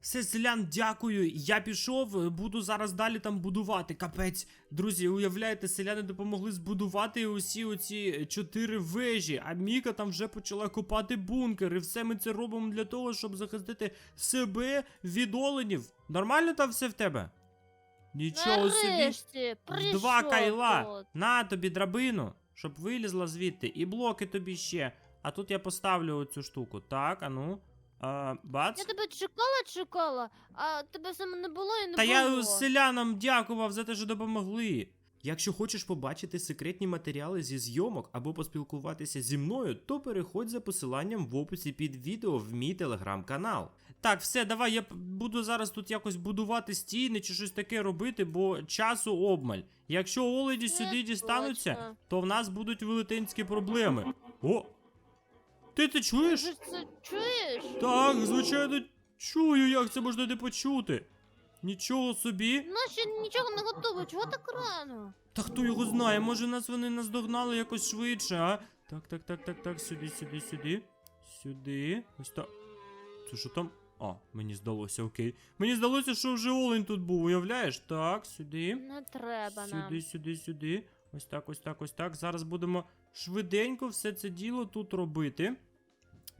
Все, селян, дякую. Я пішов, е, буду зараз далі там будувати. Капець. Друзі, уявляєте, селяни допомогли збудувати усі оці чотири вежі, а Міка там вже почала копати бункер. І все ми це робимо для того, щоб захистити себе від оленів. Нормально там все в тебе? Нічого собі. Нарешті, прийшов Два кайла. тут. На тобі драбину, щоб вилізла звідти. І блоки тобі ще. А тут я поставлю оцю штуку. Так, а ну. А, бац. Я тебе чекала, чекала, а тебе саме не було і не Та було. я селянам дякував за те, що допомогли. Якщо хочеш побачити секретні матеріали зі зйомок або поспілкуватися зі мною, то переходь за посиланням в описі під відео в мій телеграм-канал. Так, все, давай, я буду зараз тут якось будувати стіни чи щось таке робити, бо часу обмаль. Якщо оледі сюди дістануться, то в нас будуть велетенські проблеми. О! Ти це чуєш? ж це чуєш? Так, звичайно, чую, як це можна не почути. Нічого собі. Наче нічого не готово, чого так рано? Та хто його знає, може нас вони наздогнали якось швидше, а? Так, так, так, так, так, сюди, сюди, сюди. Сюди. Ось так. Це що там? А, мені здалося, окей. Мені здалося, що вже олень тут був, уявляєш? Так, сюди. Не треба нам. Сюди, сюди, сюди. Ось так, ось так, ось так. Зараз будемо швиденько все це діло тут робити.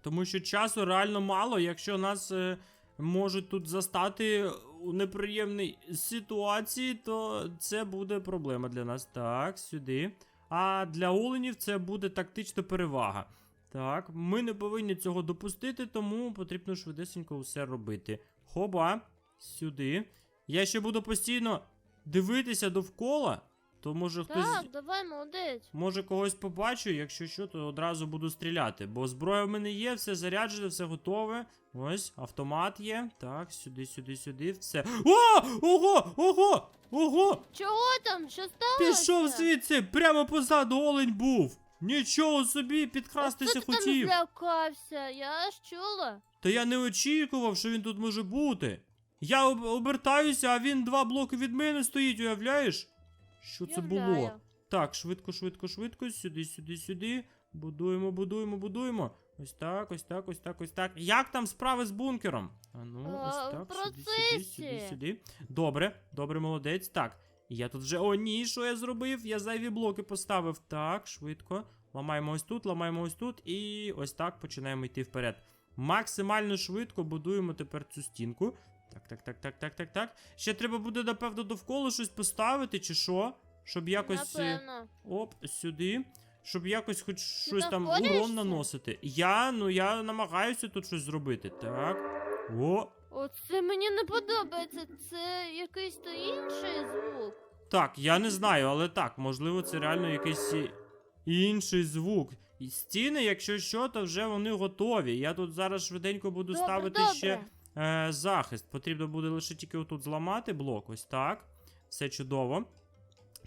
Тому що часу реально мало, якщо нас е, можуть тут застати у неприємній ситуації, то це буде проблема для нас. Так, сюди. А для оленів це буде тактична перевага. Так, ми не повинні цього допустити, тому потрібно швидесенько все робити. Хоба, сюди. Я ще буду постійно дивитися довкола, то може хтось. Так, давай, молодець. Може когось побачу, якщо що, то одразу буду стріляти. Бо зброя в мене є, все заряджене, все готове. Ось, автомат є. Так, сюди, сюди, сюди, все. О! Ого! Ого! Ого! Чого там? Що сталося? Пішов звідси! Прямо позаду олень був! Нічого собі, підкрастися Хто ти хотів. там злякався? Я ж чула. Та я не очікував, що він тут може бути. Я об- обертаюся, а він два блоки від мене стоїть, уявляєш? Що це було? Так, швидко, швидко, швидко. Сюди, сюди, сюди. Будуємо, будуємо, будуємо. Ось так, ось так, ось так, ось так. Як там справи з бункером? А ну, ось так, сюди, сюди, сюди, сюди. Добре, добре, молодець. Так. Я тут вже. О, ні, що я зробив? Я зайві блоки поставив. Так, швидко. Ламаємо ось тут, ламаємо ось тут. І ось так починаємо йти вперед. Максимально швидко будуємо тепер цю стінку. Так, так, так, так, так, так, так. Ще треба буде, напевно, довкола щось поставити, чи що? Щоб якось. Напевно. Оп, сюди. Щоб якось хоч щось там знаходишся? урон наносити. Я, ну я намагаюся тут щось зробити. Так. О. Оце мені не подобається. Це якийсь то інший звук. Так, я не знаю, але так, можливо, це реально якийсь інший звук. І стіни, якщо що, то вже вони готові. Я тут зараз швиденько буду Добре, ставити добре. ще е, захист. Потрібно буде лише тільки отут зламати блок. Ось так. Все чудово.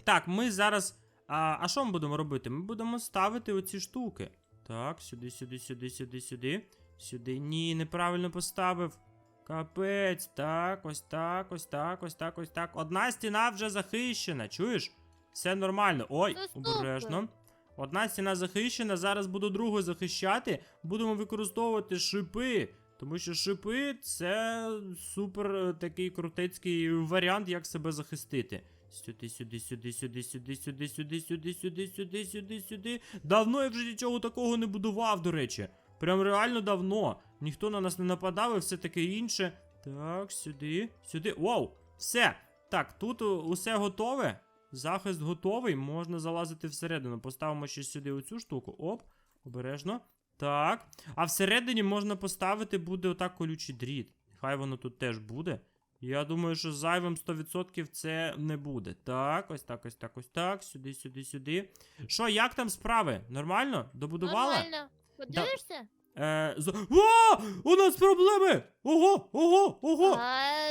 Так, ми зараз. А, а що ми будемо робити? Ми будемо ставити оці штуки. Так, сюди, сюди, сюди, сюди, сюди. Сюди. Ні, неправильно поставив. Капець, так, ось так, ось так, ось так, ось так. Одна стіна вже захищена, чуєш? Все нормально. Ой, обережно. Одна стіна захищена, зараз буду другу захищати. Будемо використовувати шипи. Тому що шипи це супер е, такий крутецький варіант, як себе захистити. Сюди, сюди, сюди, сюди, сюди, сюди, сюди, сюди, сюди, сюди, сюди, сюди. Давно я вже нічого такого не будував, до речі. Прям реально давно. Ніхто на нас не нападав і все таке інше. Так, сюди, сюди. Вау! Все. Так, тут е, усе готове. Захист готовий, можна залазити всередину. Поставимо ще сюди оцю штуку. Оп, обережно. Так. А всередині можна поставити буде отак колючий дріт. Хай воно тут теж буде. Я думаю, що зайвим 100% це не буде. Так, ось так, ось так, ось так. Сюди, сюди, сюди. Що, як там справи? Нормально? Добудувала? Нормально. Подивишся? Е, з... О! У нас проблеми! Ого, ого, ого! А,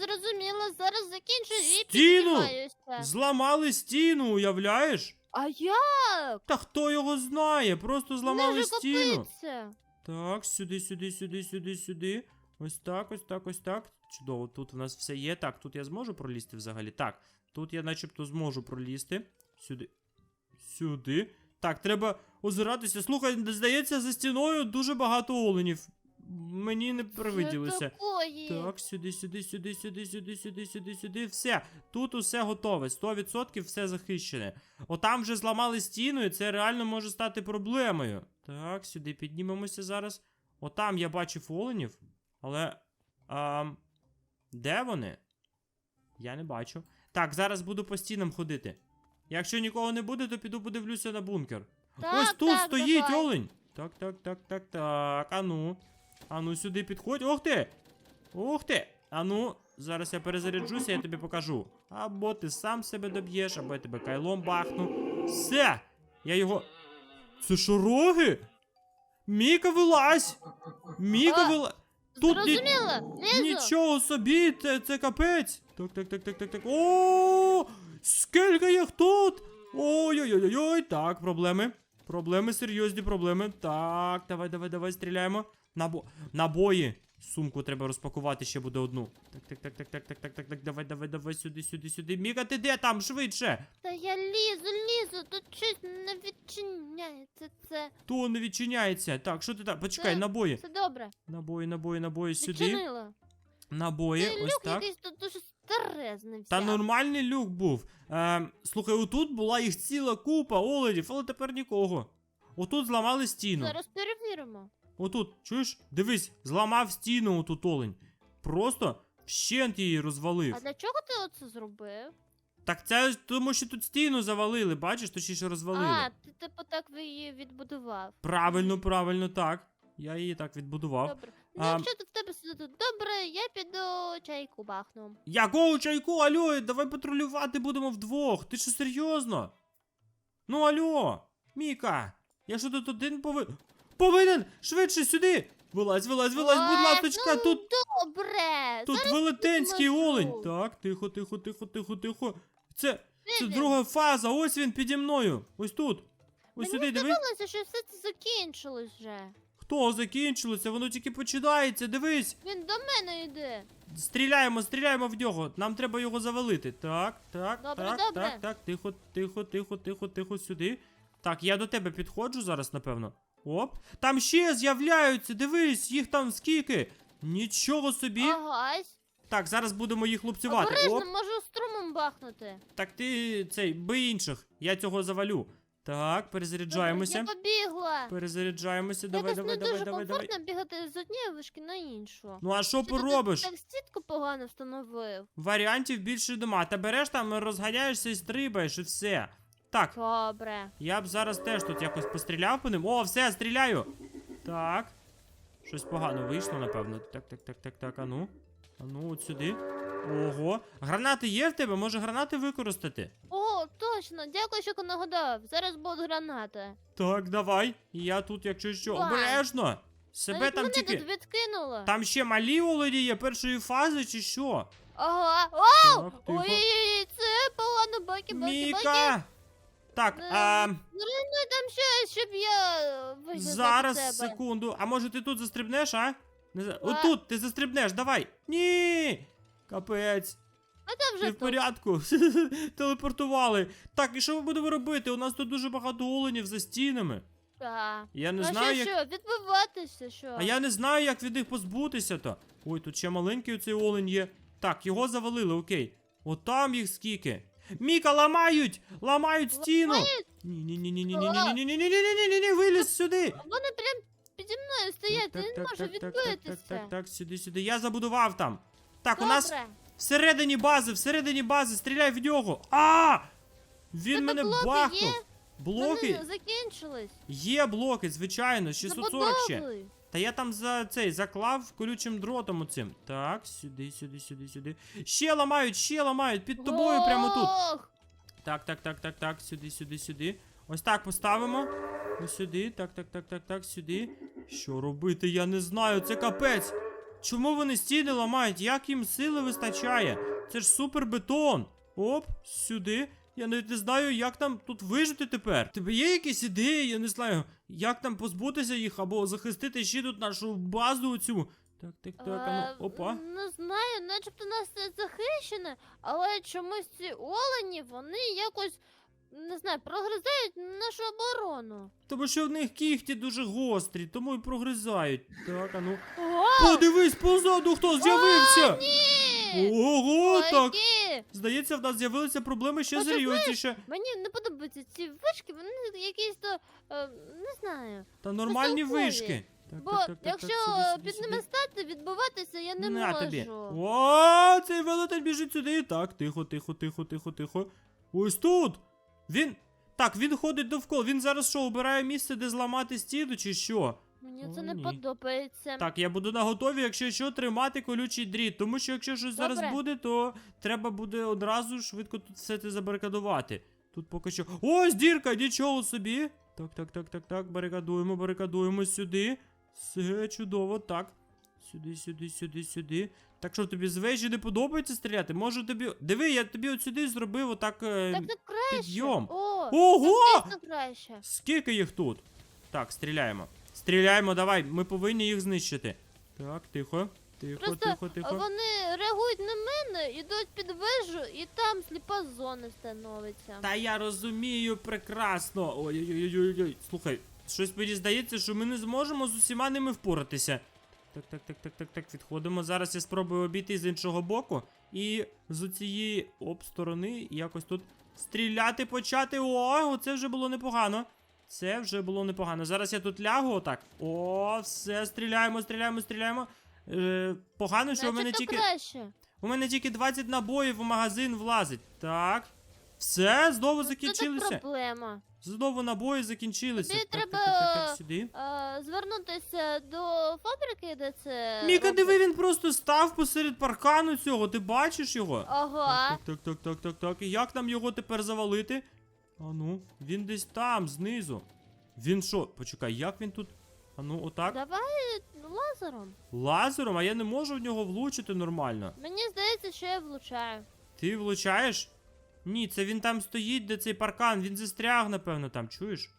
зрозуміло, зараз закінчу і Стіну! піднімаюся. Зламали стіну, уявляєш? А як? Та хто його знає? Просто зламали Не стіну. копиться. Так, сюди, сюди, сюди, сюди, сюди. Ось так, ось так, ось так. Чудово, тут в нас все є. Так, тут я зможу пролізти взагалі. Так, тут я начебто зможу пролізти. Сюди. Сюди. Так, треба озиратися. Слухай, здається, за стіною дуже багато оленів. Мені не привиділося. Такої? Так, сюди, сюди, сюди, сюди, сюди, сюди, сюди, сюди. Все. Тут усе готове. 100% все захищене. Отам вже зламали стіну, і це реально може стати проблемою. Так, сюди піднімемося зараз. Отам я бачив оленів, але. А, де вони? Я не бачу. Так, зараз буду по стінам ходити. Якщо нікого не буде, то піду подивлюся на бункер. Так, Ось тут так, стоїть давай. олень. Так, так, так, так, так. Ану. Ану, сюди підходь. Ух ти! Ух ти! Ану, зараз я перезаряджуся, я тобі покажу. Або ти сам себе доб'єш, або я тебе кайлом бахну. Все! Я його. Це що роги? Міка вилазь! Міка вилазь! Тут ні- Зрозуміло? Нічого собі, це, це капець. Так, так, так, так, так, так. О, скільки їх тут? Ой-ой-ой-ой, так, проблеми. Проблеми, серйозні проблеми. Так, давай, давай, давай, стріляємо. Набо... Набої. Сумку треба розпакувати, ще буде одну. Так, так, так, так, так, так, так, так, так, давай, давай, давай, сюди, сюди, сюди. Міка, ти де там? Швидше. Та я лізу, лізу, тут щось не відчиняється це. То не відчиняється. Так, що ти там? Почекай, Це- набої. Все добре. Набої, набої, набої, сюди. Відчинила. Набої, Цей ось люк так. якийсь тут дуже старезний Та нормальний люк був. Е, слухай, отут була їх ціла купа оленів, але тепер нікого. Отут зламали стіну. Зараз перевіримо. Отут, чуєш? Дивись, зламав стіну отут олень. Просто вщент її розвалив. А для чого ти оце зробив? Так це тому, що тут стіну завалили, бачиш, точніше розвалили. А, ти типу так її відбудував. Правильно, правильно, так. Я її так відбудував. Добре. Ну, А- якщо тут в тебе все тут добре, я піду чайку бахну. Якого чайку, алло, давай патрулювати будемо вдвох. Ти що серйозно? Ну алло, Міка, я що тут один повинен. Повинен! Швидше сюди! Вилазь, вилазь, вилазь, будь Ой, ласочка, ну, тут, Добре. тут велетенський підлажу. олень. Так, тихо, тихо, тихо, тихо, тихо. Це, це друга фаза, ось він піді мною. Ось тут. Ось Мені сюди, дивись. здавалося, що все це закінчилось вже. Хто закінчилося? Воно тільки починається, дивись. Він до мене йде. Стріляємо, стріляємо в нього. Нам треба його завалити. Так, так, Добре, так, добре. так, так. Тихо, тихо, тихо, тихо, тихо, сюди. Так, я до тебе підходжу зараз, напевно. Оп. Там ще з'являються, дивись, їх там скільки. Нічого собі. Агась. Так, зараз будемо їх лупцювати. Обережно, Оп. можу струмом бахнути. Так ти цей, бий інших. Я цього завалю. Так, перезаряджаємося. Я побігла. Перезаряджаємося. Давай, давай, давай, дуже давай, давай. комфортно бігати з однієї вишки на іншу. Ну а що Чи ти поробиш? Так сітку погано встановив. Варіантів більше нема. Та береш там, розганяєшся і стрибаєш, і все. Так, Добре. я б зараз теж тут якось постріляв по ним. О, все, стріляю. Так. Щось погано вийшло, напевно. Так, так, так, так, так, ану. Ану, от сюди. Ого. Гранати є в тебе? Може гранати використати? О, точно, дякую, що нагадав. Зараз будуть гранати. Так, давай. Я тут, якщо що, Давай. обережно. Себе Навіть там мене тільки. тут відкинуло. Там ще малі олені є першої фази, чи що? Ага. О! Так, тихо. Ой, це погано, баки, баки, баки. Міка! Так, Е, а, Зруйнуй там щось, щоб я зараз, тебе. секунду. А може ти тут застрибнеш, а? Не за... Отут ти застрибнеш, давай. Ні! Капець. А там Ти вже в тут. порядку. Телепортували. Так, і що ми будемо робити? У нас тут дуже багато оленів за стінами. Так. Я не а знаю, що, як. що, відбиватися, що? А я не знаю, як від них позбутися то. Ой, тут ще маленький оцей олень є. Так, його завалили, окей. От там їх скільки. Міка, ламають! Ламають стіну! Ламають? Ні, ні, ні, ні, ні, ні, ні, ні, ні, ні, ні, ні, ні, ні, виліз сюди. Вони прям піді мною стоять, я не можу відбитися. так, так, сюди, сюди. Я забудував там. Так, у нас Добре. всередині бази, всередині бази, стріляй в нього. А! Він Тебе мене блоки бахнув. є? Блоки? Вони закінчились. Є блоки, звичайно, 640 ще. Забудовуй. Та я там за цей заклав колючим дротом оцим. Так, сюди, сюди, сюди, сюди. Ще ламають, ще ламають, під тобою прямо тут. Так, так, так, так, так, сюди, сюди, сюди. Ось так поставимо. Ось сюди, так, так, так, так, так, сюди. Що робити, я не знаю, це капець. Чому вони стіни ламають? Як їм сили вистачає? Це ж супербетон. Оп, сюди. Я навіть не знаю, як нам тут вижити тепер. Тебе є якісь ідеї, я не знаю, як там позбутися їх або захистити ще тут нашу базу оцю. Так, так, так, а е, ну, опа. Не знаю, начебто нас це захищене, але чомусь ці олені, вони якось не знаю, прогризають нашу оборону. Тому що в них кіхті дуже гострі, тому і прогризають. Так, а ну. О, Подивись позаду, хто з'явився! ні! Ого, так. Здається, в нас з'явилися проблеми ще Оце серйозніше. Мені не подобаються ці вишки, вони якісь то е, не знаю. Та нормальні Високові. вишки. Так, Бо так, так, так, якщо так, сюди, під сюди. ними стати, відбиватися я не На можу. тобі. О, цей велетень біжить сюди. Так, тихо, тихо, тихо, тихо, тихо. Ось тут. Він. Так, він ходить довкола. Він зараз що, обирає місце, де зламати стіну, чи що? Мені О, це не ні. подобається. Так, я буду на готові, якщо що, тримати колючий дріт. Тому що якщо щось зараз буде, то треба буде одразу швидко тут все це забарикадувати. Тут поки що. Ось дірка, нічого собі. Так, так, так, так, так. Барикадуємо, барикадуємо сюди. Все чудово, так. Сюди, сюди, сюди, сюди. Так що тобі з вежі не подобається стріляти? Може тобі. Диви, я тобі от сюди зробив отак. Е... Так це краще. підйом. О, Ого! так дійсно краще. Скільки їх тут? Так, стріляємо. Стріляємо, давай, ми повинні їх знищити. Так, тихо. Тихо, Просто тихо, тихо. Вони реагують на мене, ідуть під вежу, і там сліпа зона становиться. Та я розумію прекрасно. Ой-ой-ой-ой. Слухай, щось мені здається, що ми не зможемо з усіма ними впоратися. Так, так, так, так, так, так, відходимо. Зараз я спробую обійти з іншого боку. І з цієї оп сторони якось тут стріляти почати. О, це вже було непогано. Це вже було непогано. Зараз я тут лягу отак. О, все, стріляємо, стріляємо, стріляємо. Е, погано, що у мене тільки. краще. У мене тільки 20 набоїв у магазин влазить. Так. Все, знову Це закінчилися. так проблема. Знову набої закінчилися. Тобі так, треба, так, так, так, сюди. А, звернутися до фабрики, де це. Міка, роблять. диви, він просто став посеред паркану цього. Ти бачиш його? Ага. Так, так, так, так, так, так. І як нам його тепер завалити? А ну, він десь там, знизу. Він що? Почекай, як він тут? А ну, отак? Давай ну, лазером. Лазером, а я не можу в нього влучити нормально. Мені здається, що я влучаю. Ти влучаєш? Ні, це він там стоїть, де цей паркан. Він застряг, напевно, там, чуєш?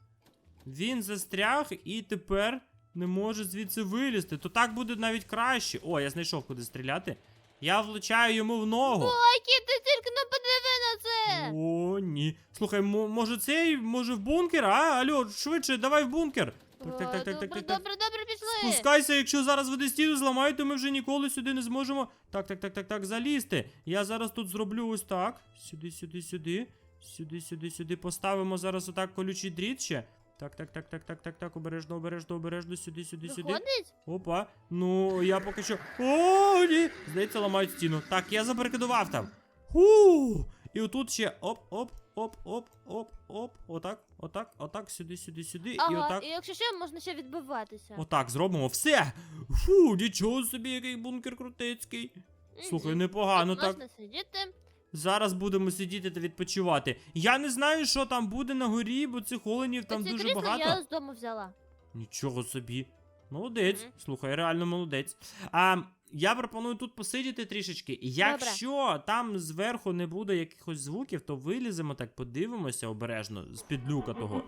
Він застряг і тепер не може звідси вилізти. То так буде навіть краще. О, я знайшов куди стріляти. Я влучаю йому в ногу. Акі, ти тільки не подиви на! О, ні. Слухай, може цей, може в бункер, а? Алло, швидше, давай в бункер. Так, так, так, так, так, так, добре, добре, пішли. Спускайся, якщо зараз вони стіну зламають, то ми вже ніколи сюди не зможемо. Так, так, так, так, так, залізти. Я зараз тут зроблю ось так. Сюди, сюди, сюди. Сюди, сюди, сюди. Поставимо зараз отак колючий дріт ще. Так, так, так, так, так, так, так, обережно, обережно, обережно, сюди, сюди, сюди. Виходить? Опа. Ну, я поки що. О, ні! Здається, ламають стіну. Так, я забарикадував там. Ху! І отут ще оп, оп, оп, оп, оп, оп. Отак, отак, отак, сюди, сюди, сюди. І отак. і якщо що, можна ще відбиватися. Отак зробимо. Все! Фу, нічого собі, який бункер крутецький. Слухай, непогано так. Можна сидіти. Зараз будемо сидіти та відпочивати. Я не знаю, що там буде на горі, бо цих оленів там дуже багато. я з дому взяла. Нічого собі. Молодець. Мгм. Слухай, реально молодець. А я пропоную тут посидіти трішечки. Якщо там зверху не буде якихось звуків, то виліземо так, подивимося обережно з-під люка того.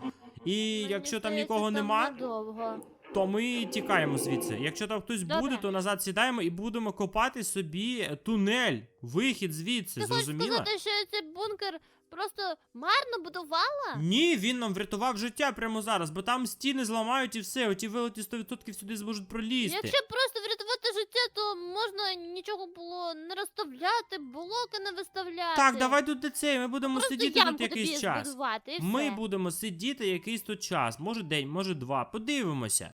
І Мені якщо там здається, нікого там нема, Недовго. то ми тікаємо звідси. Якщо там хтось Добре. буде, то назад сідаємо і будемо копати собі тунель, вихід звідси. Ти хочеш сказати, що цей бункер просто марно будувала? Ні, він нам врятував життя прямо зараз, бо там стіни зламають і все. Оті вилеті 100% сюди зможуть пролізти. Якщо просто життя, то можна нічого було не розставляти, блоки не виставляти. Так, давай тут цей, ми будемо Просто сидіти ямку тут якийсь час. збудувати, і Ми все. будемо сидіти якийсь тут час, може день, може два. Подивимося.